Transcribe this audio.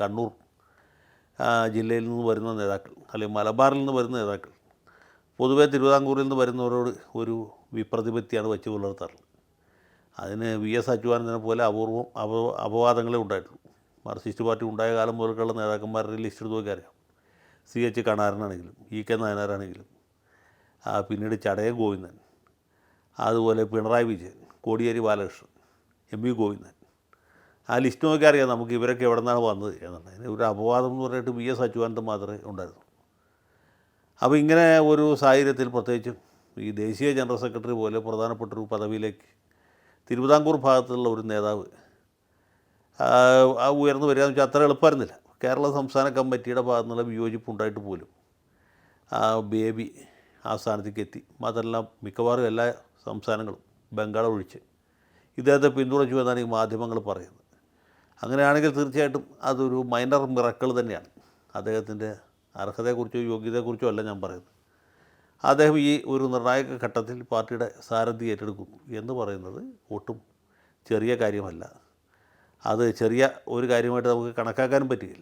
കണ്ണൂർ ജില്ലയിൽ നിന്ന് വരുന്ന നേതാക്കൾ അല്ലെങ്കിൽ മലബാറിൽ നിന്ന് വരുന്ന നേതാക്കൾ. പൊതുവേ തിരുവിതാംകൂറിൽ നിന്ന് വരുന്നവരോട് ഒരു വിപ്രതിപത്തിയാണ് വെച്ച് പുലർത്താറുള്ളത്. അതിന് വി എസ് അച്യുതാനന്ദനെ പോലെ അപൂർവം അപ അപവാദങ്ങളെ ഉണ്ടായിട്ടുള്ളൂ. മാർക്സിസ്റ്റ് പാർട്ടി ഉണ്ടായ കാലം മുതൽക്കുള്ള നേതാക്കന്മാരുടെ ലിസ്റ്റ് എടുത്ത് നോക്കിയാൽ സി എച്ച് കണാരനാണെങ്കിലും ഇ കെ നായനാരാണെങ്കിലും പിന്നീട് ചടയ ഗോവിന്ദൻ അതുപോലെ പിണറായി വിജയൻ കോടിയേരി ബാലകൃഷ്ണൻ എം വി ഗോവിന്ദൻ ആ ലിസ്റ്റ് നോക്കി അറിയാം നമുക്ക് ഇവരൊക്കെ എവിടെ നിന്നാണ് വന്നത് എന്നാണ് അതിന് ഒരു അപവാദം എന്ന് പറഞ്ഞിട്ട് വി എസ് അച്യുതാനന്ദൻ മാത്രമേ ഉണ്ടായിരുന്നു അപ്പോൾ ഇങ്ങനെ ഒരു സാഹചര്യത്തിൽ പ്രത്യേകിച്ചും ഈ ദേശീയ ജനറൽ സെക്രട്ടറി പോലെ പ്രധാനപ്പെട്ട ഒരു പദവിയിലേക്ക് തിരുവിതാംകൂർ ഭാഗത്തുള്ള ഒരു നേതാവ് ഉയർന്നു വരിക എന്ന് വെച്ചാൽ അത്ര എളുപ്പമായിരുന്നില്ല. കേരള സംസ്ഥാന കമ്മിറ്റിയുടെ ഭാഗത്തു നിന്നുള്ള വിയോജിപ്പ് ഉണ്ടായിട്ട് പോലും ആ ബേബി ആ സ്ഥാനത്തേക്ക് എത്തി. മാത്രമല്ല മിക്കവാറും എല്ലാ സംസ്ഥാനങ്ങളും ബംഗാൾ ഒഴിച്ച് ഇദ്ദേഹത്തെ പിന്തുണച്ചു എന്നാണ് ഈ മാധ്യമങ്ങൾ പറയുന്നത്. അങ്ങനെയാണെങ്കിൽ തീർച്ചയായിട്ടും അതൊരു മൈനർ മിറക്കൾ തന്നെയാണ്. അദ്ദേഹത്തിന്റെ അർഹതയെക്കുറിച്ചോ യോഗ്യതയെക്കുറിച്ചോ അല്ല ഞാൻ പറയുന്നത്. അദ്ദേഹം ഈ ഒരു നിർണായക ഘട്ടത്തിൽ പാർട്ടിയുടെ സാരഥി ഏറ്റെടുക്കുന്നു എന്ന് പറയുന്നത് ഒട്ടും ചെറിയ കാര്യമല്ല. അത് ചെറിയ ഒരു കാര്യമായിട്ട് നമുക്ക് കണക്കാക്കാനും പറ്റുകയില്ല